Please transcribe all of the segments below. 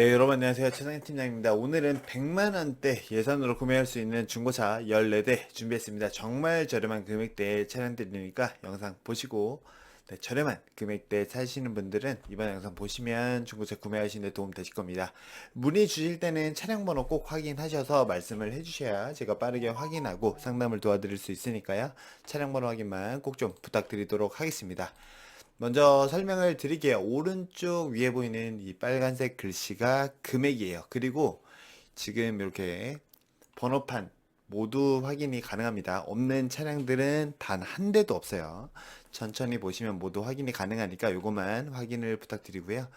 네, 여러분 안녕하세요. 최상희 팀장입니다. 오늘은 100만 원대 예산으로 구매할 수 있는 중고차 14대 준비했습니다. 정말 저렴한 금액대의 차량들이니까 영상 보시고 네, 저렴한 금액대 사시는 분들은 이번 영상 보시면 중고차 구매하시는 데 도움 되실 겁니다. 문의 주실 때는 차량 번호 꼭 확인하셔서 말씀을 해주셔야 제가 빠르게 확인하고 상담을 도와드릴 수 있으니까요. 차량 번호 확인만 꼭 좀 부탁드리도록 하겠습니다. 먼저 설명을 드릴게요. 오른쪽 위에 보이는 이 빨간색 글씨가 금액이에요. 그리고 지금 이렇게 번호판 모두 확인이 가능합니다. 없는 차량들은 단 한 대도 없어요. 천천히 보시면 모두 확인이 가능하니까 요것만 확인을 부탁드리고요.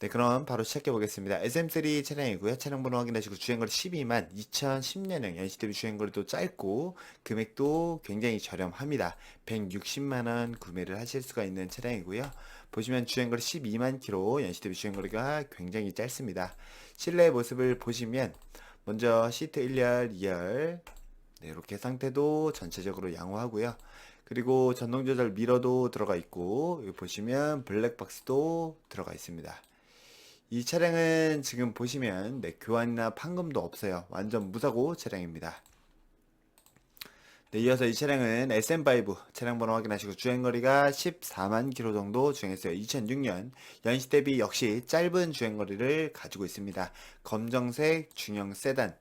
네, 그럼 바로 시작해 보겠습니다. SM3 차량이고요. 차량 번호 확인하시고 주행거리 12만 2010년형 연식 대비 주행거리도 짧고 금액도 굉장히 저렴합니다. 160만 원 구매를 하실 수가 있는 차량이고요. 보시면 주행거리 12만 킬로 연식 대비 주행거리가 굉장히 짧습니다. 실내 모습을 보시면 먼저 시트 1열, 2열 네, 이렇게 상태도 전체적으로 양호하고요. 그리고 전동 조절 미러도 들어가 있고 여기 보시면 블랙박스도 들어가 있습니다. 이 차량은 지금 보시면 네, 교환이나 판금도 없어요. 완전 무사고 차량입니다. 네, 이어서 이 차량은 SM5 차량 번호 확인하시고 주행거리가 14만 킬로 정도 주행했어요. 2006년 연식 대비 역시 짧은 주행거리를 가지고 있습니다. 검정색 중형 세단 네,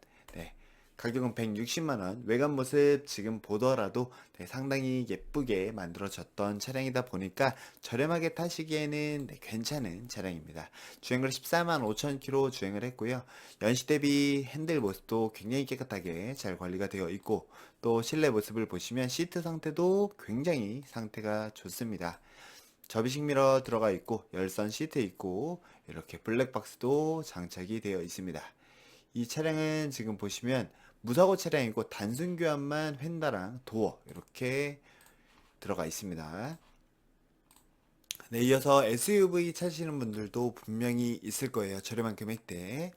가격은 160만원. 외관 모습 지금 보더라도 네, 상당히 예쁘게 만들어졌던 차량이다 보니까 저렴하게 타시기에는 네, 괜찮은 차량입니다. 주행거리 14만 5천 킬로 주행을 했고요. 연식 대비 핸들 모습도 굉장히 깨끗하게 잘 관리가 되어 있고 또 실내 모습을 보시면 시트 상태도 굉장히 상태가 좋습니다. 접이식 미러 들어가 있고 열선 시트 있고 이렇게 블랙박스도 장착이 되어 있습니다. 이 차량은 지금 보시면 무사고 차량이고 단순 교환만 휀다랑 도어 이렇게 들어가 있습니다. 네, 이어서 SUV 찾으시는 분들도 분명히 있을 거예요. 저렴한 금액대.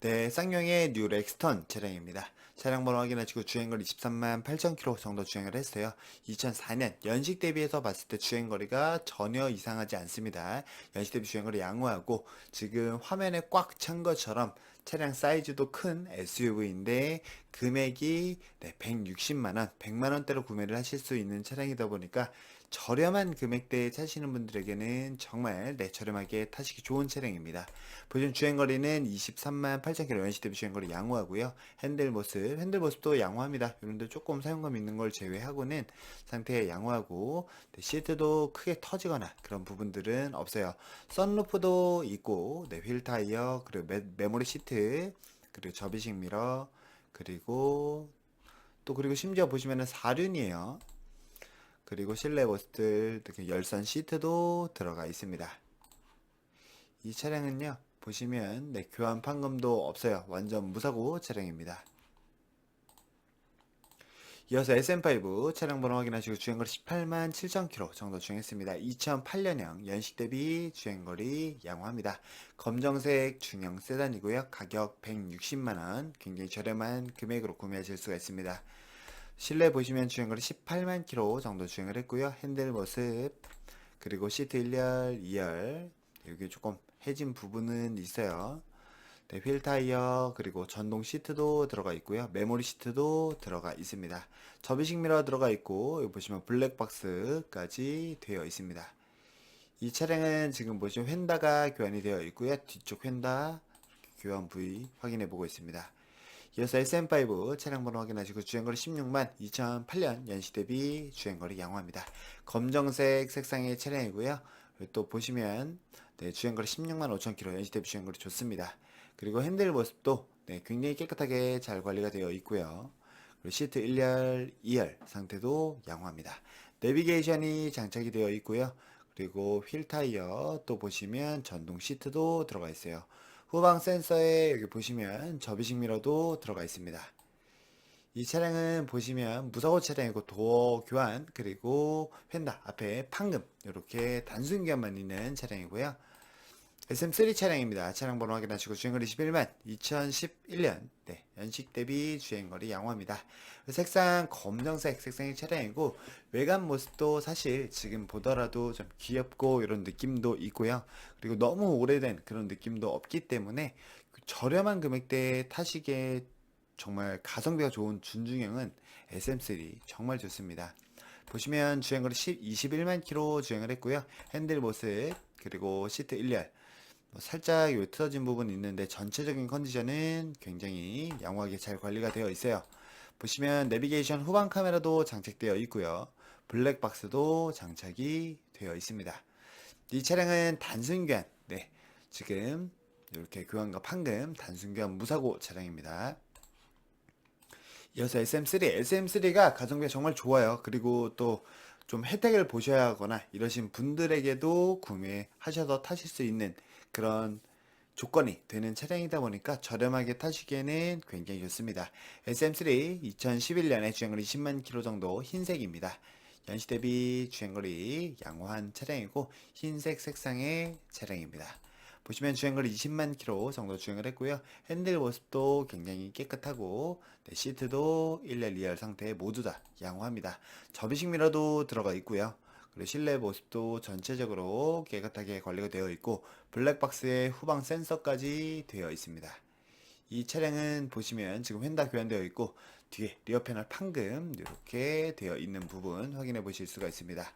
네, 쌍용의 뉴 렉스턴 차량입니다. 차량 번호 확인하시고 주행거리 23만 8천 킬로 정도 주행을 했어요. 2004년 연식 대비해서 봤을 때 주행거리가 전혀 이상하지 않습니다. 연식 대비 주행거리 양호하고 지금 화면에 꽉 찬 것처럼 차량 사이즈도 큰 SUV인데 금액이 네, 160만원, 100만원대로 구매를 하실 수 있는 차량이다 보니까 저렴한 금액대에 타시는 분들에게는 정말 네, 저렴하게 타시기 좋은 차량입니다. 보시면 주행거리는 23만 8천km 연식 대비 주행거리 양호하고요. 핸들 모습, 핸들 모습도 양호합니다. 이런데 조금 사용감 있는 걸 제외하고는 상태 양호하고 네, 시트도 크게 터지거나 그런 부분들은 없어요. 썬루프도 있고 네, 휠 타이어 그리고 메, 메모리 시트 그리고 접이식 미러 그리고 또 그리고 심지어 보시면은 사륜이에요. 그리고 실내 모습들 이렇게 열선 시트도 들어가 있습니다. 이 차량은요 보시면 네, 교환 판금도 없어요. 완전 무사고 차량입니다. 이어서 SM5 차량 번호 확인하시고 주행거리 18만 7천 킬로 정도 주행했습니다. 2008년형 연식 대비 주행거리 양호합니다. 검정색 중형 세단이고요. 가격 160만원 굉장히 저렴한 금액으로 구매하실 수가 있습니다. 실내 보시면 주행거리 18만 킬로 정도 주행을 했고요. 핸들 모습 그리고 시트 1열, 2열 여기 조금 해진 부분은 있어요. 네, 휠 타이어 그리고 전동 시트도 들어가 있고요. 메모리 시트도 들어가 있습니다. 접이식 미러 들어가 있고 여기 보시면 블랙박스까지 되어 있습니다. 이 차량은 지금 보시면 휀다가 교환이 되어 있고요. 뒤쪽 휀다 교환 부위 확인해 보고 있습니다. 이어서 SM5 차량 번호 확인하시고 주행거리 16만 2008년 연식 대비 주행거리 양호합니다. 검정색 색상의 차량이고요. 또 보시면 네, 주행거리 16만 5천 킬로 연식 대비 주행거리 좋습니다. 그리고 핸들 모습도 네, 굉장히 깨끗하게 잘 관리가 되어 있고요. 그리고 시트 1열, 2열 상태도 양호합니다. 내비게이션이 장착이 되어 있고요. 그리고 휠 타이어 또 보시면 전동 시트도 들어가 있어요. 후방 센서에 여기 보시면 접이식 미러도 들어가 있습니다. 이 차량은 보시면 무사고 차량이고 도어 교환 그리고 휀다 앞에 판금 이렇게 단순 교환만 있는 차량이고요. SM3 차량입니다. 차량 번호 확인하시고 주행거리 11만 2011년 네, 연식 대비 주행거리 양호합니다. 색상 검정색 색상의 차량이고 외관 모습도 사실 지금 보더라도 좀 귀엽고 이런 느낌도 있고요. 그리고 너무 오래된 그런 느낌도 없기 때문에 그 저렴한 금액대에 타시기에 정말 가성비가 좋은 준중형은 SM3 정말 좋습니다. 보시면 주행거리 10, 21만 킬로 주행을 했고요. 핸들 모습 그리고 시트 1열 뭐 살짝 요 틀어진 부분이 있는데 전체적인 컨디션은 굉장히 양호하게 잘 관리가 되어 있어요. 보시면 내비게이션 후방 카메라도 장착되어 있고요. 블랙박스도 장착이 되어 있습니다. 이 차량은 단순 교환, 네, 지금 이렇게 교환과 판금 단순 교환 무사고 차량입니다. 이어서 SM3, SM3가 가성비가 정말 좋아요. 그리고 또 좀 혜택을 보셔야 하거나 이러신 분들에게도 구매하셔서 타실 수 있는 그런 조건이 되는 차량이다 보니까 저렴하게 타시기에는 굉장히 좋습니다. SM3 2011년에 주행거리 10만 킬로 정도 흰색입니다. 연시 대비 주행거리 양호한 차량이고 흰색 색상의 차량입니다. 보시면 주행거리 20만 킬로 정도 주행을 했고요. 핸들 모습도 굉장히 깨끗하고 네, 시트도 1열 2열 상태 모두 다 양호합니다. 접이식 미러도 들어가 있고요. 그리고 실내 모습도 전체적으로 깨끗하게 관리가 되어 있고 블랙박스에 후방 센서까지 되어 있습니다. 이 차량은 보시면 지금 휀다 교환되어 있고 뒤에 리어 패널 판금 이렇게 되어 있는 부분 확인해 보실 수가 있습니다.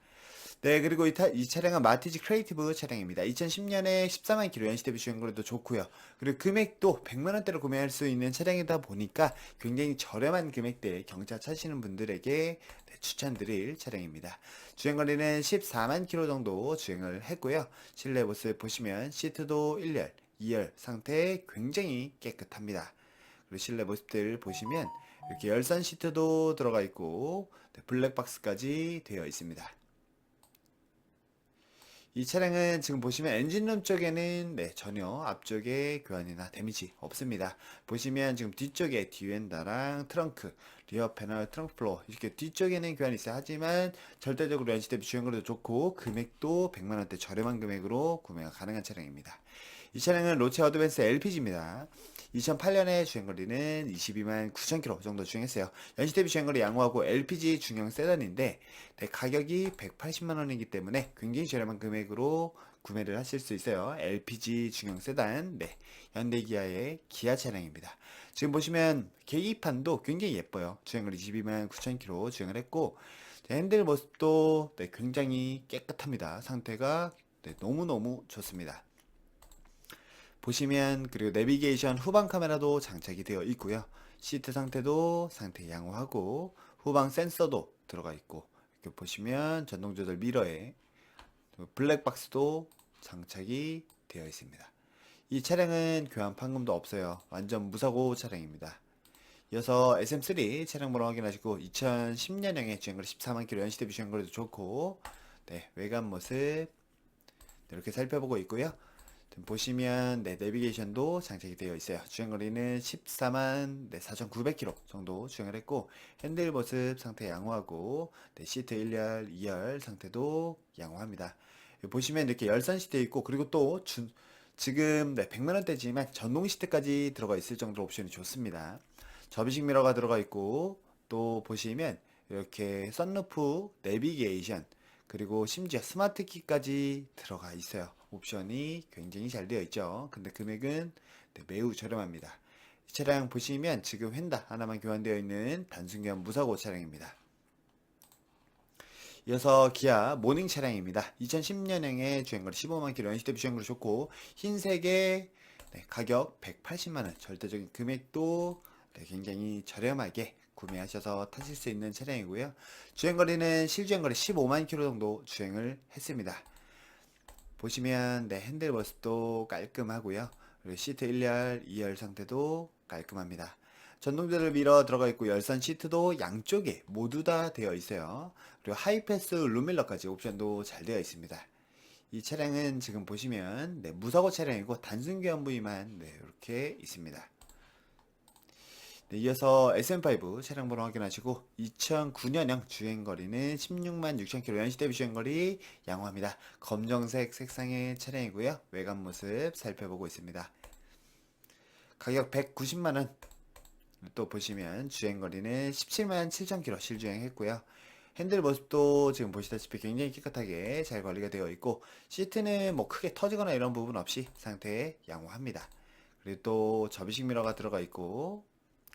네, 그리고 이, 타, 이 차량은 마티즈 크리에이티브 차량입니다. 2010년에 14만 킬로 연시 대비 주행거리도 좋고요. 그리고 금액도 100만 원대로 구매할 수 있는 차량이다 보니까 굉장히 저렴한 금액대에 경차 차시는 분들에게 네, 추천드릴 차량입니다. 주행거리는 14만 킬로 정도 주행을 했고요. 실내 모습 보시면 시트도 1열, 2열 상태 굉장히 깨끗합니다. 그리고 실내 모습들 보시면 이렇게 열선 시트도 들어가 있고 네, 블랙박스까지 되어 있습니다. 이 차량은 지금 보시면 엔진룸 쪽에는 네, 전혀 앞쪽에 교환이나 데미지 없습니다. 보시면 지금 뒤쪽에 뒤엔다랑 트렁크, 리어 패널, 트렁크 플로어 이렇게 뒤쪽에는 교환이 있어요. 하지만 절대적으로 연시 대비 주행거리도 좋고 금액도 100만원대 저렴한 금액으로 구매가 가능한 차량입니다. 이 차량은 로체 어드밴스 LPG입니다. 2008년에 주행거리는 22만 9천0 정도 주행했어요. 연시 대비 주행거리 양호하고 LPG 중형 세단인데 네, 가격이 180만 원이기 때문에 굉장히 저렴한 금액으로 구매를 하실 수 있어요. LPG 중형 세단, 네, 현대 기아의 기아 차량입니다. 지금 보시면 계기판도 굉장히 예뻐요. 주행거리 22만 9천0 주행을 했고 핸들 모습도 네, 굉장히 깨끗합니다. 상태가 네, 너무너무 좋습니다. 보시면 그리고 내비게이션 후방 카메라도 장착이 되어 있고요. 시트 상태도 상태 양호하고 후방 센서도 들어가 있고 이렇게 보시면 전동 조절 미러에 블랙박스도 장착이 되어 있습니다. 이 차량은 교환 판금도 없어요. 완전 무사고 차량입니다. 이어서 SM3 차량 번호 확인하시고 2010년형의 주행거리 14만 킬로 연시 대비 주행거리도 좋고 네, 외관 모습 이렇게 살펴보고 있고요. 보시면 네, 내비게이션도 장착이 되어 있어요. 주행거리는 14만 네, 4,900km 정도 주행을 했고 핸들 모습 상태 양호하고 네, 시트 1열, 2열 상태도 양호합니다. 보시면 이렇게 열선 시트 있고 그리고 또 주, 지금 네, 100만 원대지만 전동 시트까지 들어가 있을 정도로 옵션이 좋습니다. 접이식 미러가 들어가 있고 또 보시면 이렇게 썬루프, 내비게이션 그리고 심지어 스마트 키까지 들어가 있어요. 옵션이 굉장히 잘 되어 있죠. 근데 금액은 네, 매우 저렴합니다. 이 차량 보시면 지금 휀다 하나만 교환되어 있는 단순 교환 무사고 차량입니다. 이어서 기아 모닝 차량입니다. 2010년형의 주행거리 15만 킬로 연시 대비 주행거리 좋고 흰색의 네, 가격 180만 원 절대적인 금액도 네, 굉장히 저렴하게 구매하셔서 타실 수 있는 차량이고요. 주행거리는 실주행거리 15만 킬로 정도 주행을 했습니다. 보시면 네, 핸들 모습도 깔끔하고요. 그리고 시트 1열, 2열 상태도 깔끔합니다. 전동조절 미러 들어가 있고 열선 시트도 양쪽에 모두 다 되어 있어요. 그리고 하이패스 룸밀러까지 옵션도 잘 되어 있습니다. 이 차량은 지금 보시면 네, 무사고 차량이고 단순 교환 부위만 네, 이렇게 있습니다. 네, 이어서 SM5 차량 번호 확인하시고 2009년형 주행거리는 16만 6천 킬로 연시 대비 주행거리 양호합니다. 검정색 색상의 차량이고요. 외관 모습 살펴보고 있습니다. 가격 190만 원. 또 보시면 주행거리는 17만 7천 킬로 실주행했고요. 핸들 모습도 지금 보시다시피 굉장히 깨끗하게 잘 관리가 되어 있고 시트는 뭐 크게 터지거나 이런 부분 없이 상태 양호합니다. 그리고 또 접이식 미러가 들어가 있고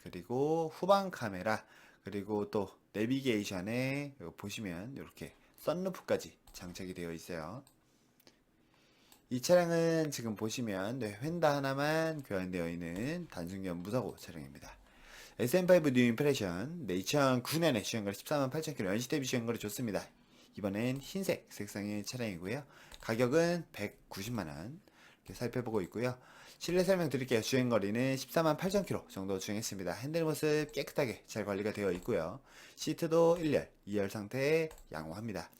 그리고 후방 카메라 그리고 또 내비게이션에 보시면 이렇게 썬루프까지 장착이 되어 있어요. 이 차량은 지금 보시면 네, 휀다 하나만 교환되어 있는 단순견 무사고 차량입니다. SM5 뉴 임프레션 네, 2009년에 주행거리 14만 8천 킬로 연시 대비 주행거리 좋습니다. 이번엔 흰색 색상의 차량이고요. 가격은 190만 원 이렇게 살펴보고 있고요. 실내 설명 드릴게요. 주행거리는 14만 8천 킬로 정도 주행했습니다. 핸들 모습 깨끗하게 잘 관리가 되어 있고요. 시트도 1열, 2열 상태 양호합니다.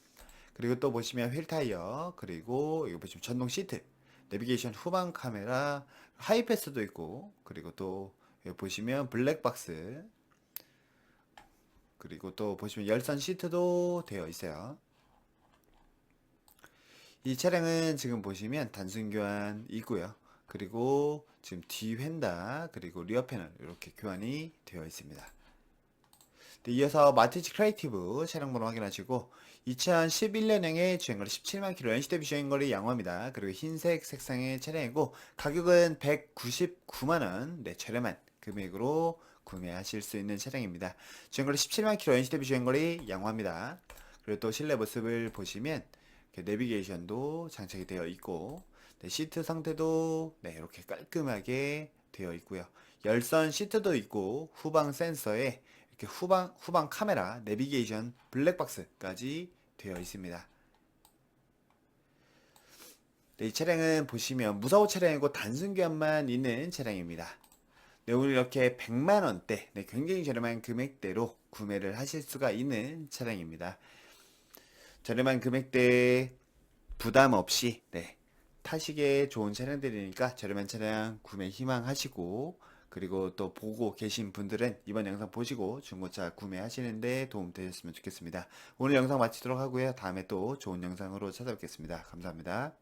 그리고 또 보시면 휠 타이어, 그리고 이거 보시면 전동 시트, 내비게이션 후방 카메라, 하이패스도 있고, 그리고 또 보시면 블랙박스, 그리고 또 보시면 열선 시트도 되어 있어요. 이 차량은 지금 보시면 단순 교환 있고요. 그리고 지금 뒤 휀다 그리고 리어 패널 이렇게 교환이 되어 있습니다. 네, 이어서 마티즈 크리에이티브 차량 번호 확인하시고 2011년형의 주행거리 17만 킬로 연시 대비 주행거리 양호합니다. 그리고 흰색 색상의 차량이고 가격은 199만 원, 네 저렴한 금액으로 구매하실 수 있는 차량입니다. 주행거리 17만 킬로 연시 대비 주행거리 양호합니다. 그리고 또 실내 모습을 보시면 내비게이션도 장착이 되어 있고 네, 시트 상태도 네, 이렇게 깔끔하게 되어 있고요. 열선 시트도 있고 후방 센서에 이렇게 후방 후방 카메라, 내비게이션, 블랙박스까지 되어 있습니다. 네, 이 차량은 보시면 무사고 차량이고 단순 교환만 있는 차량입니다. 네, 오늘 이렇게 100만 원대, 네, 굉장히 저렴한 금액대로 구매를 하실 수가 있는 차량입니다. 저렴한 금액대 부담 없이 네, 타시기에 좋은 차량들이니까 저렴한 차량 구매 희망하시고 그리고 또 보고 계신 분들은 이번 영상 보시고 중고차 구매하시는데 도움 되셨으면 좋겠습니다. 오늘 영상 마치도록 하고요. 다음에 또 좋은 영상으로 찾아뵙겠습니다. 감사합니다.